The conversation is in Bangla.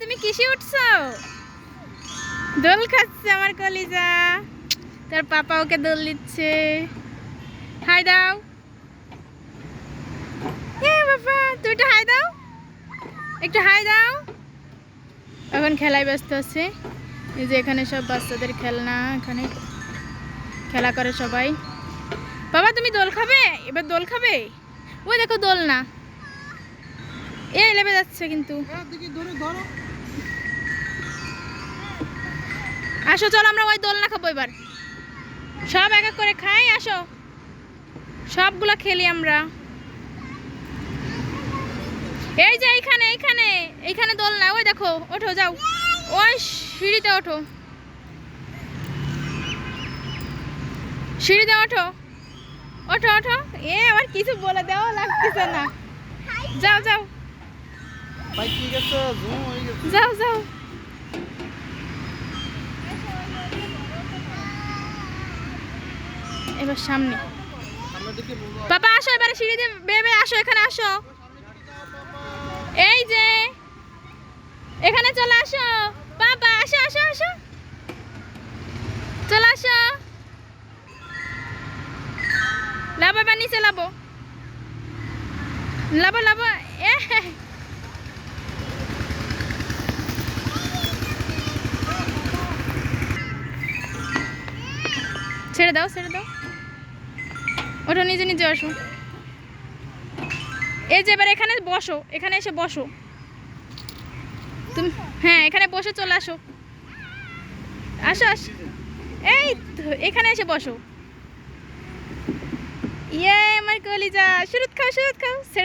তুমি কিসে উঠছো? দোল খাচ্ছে আমার কলিজা। তার পাপা ওকে দোল দিচ্ছে। হাই দাও। বাবা তুই একটু হাই দাও। একটু হাই দাও। এখন খেলায় ব্যস্ত আছে। এই যে এখানে সব বাচ্চাদের খেলনা, এখানে খেলা করে সবাই। বাবা, তুমি দোল খাবে? এবার দোল খাবে? ওই দেখো দোল না। এ লেবে যাচ্ছে কিন্তু। আসো, চলো আমরা ওই দোলনা খাব এবার। সব এক এক করে খাই, আসো। সবগুলো খেলি আমরা। এই যে এইখানে এইখানে এইখানে দোলনা, ওই দেখো, ওঠো, যাও। ওই সিঁড়িতে ওঠো। সিঁড়িতে ওঠো। ওঠো ওঠো। এ, আবার কিছু বলে দেওয়া লাগতেছে না। যাও যাও। যাও যাও। এবার সামনে। বাবা আসো এবারে সিঁড়িতে বেবে আসো এখানে আসো। এই যে এখানে চলে আসো। বাবা আসো আসো আসো। চলে আসো। লাভ এবার নিচে লাভো লাভো লাভো এ ছেড়ে দাও ছেড়ে দাও। ওটা নিজে নিজে আসো। এই যে এবার এখানে বসো, এখানে এসে বসো। তুমি হ্যাঁ এখানে বসে চলে আসো। আসো আসো। এই এখানে এসে বসো। ইয়ে আমার কলিজা। শুরুত খাও শুরুত খাও। ছেড়ে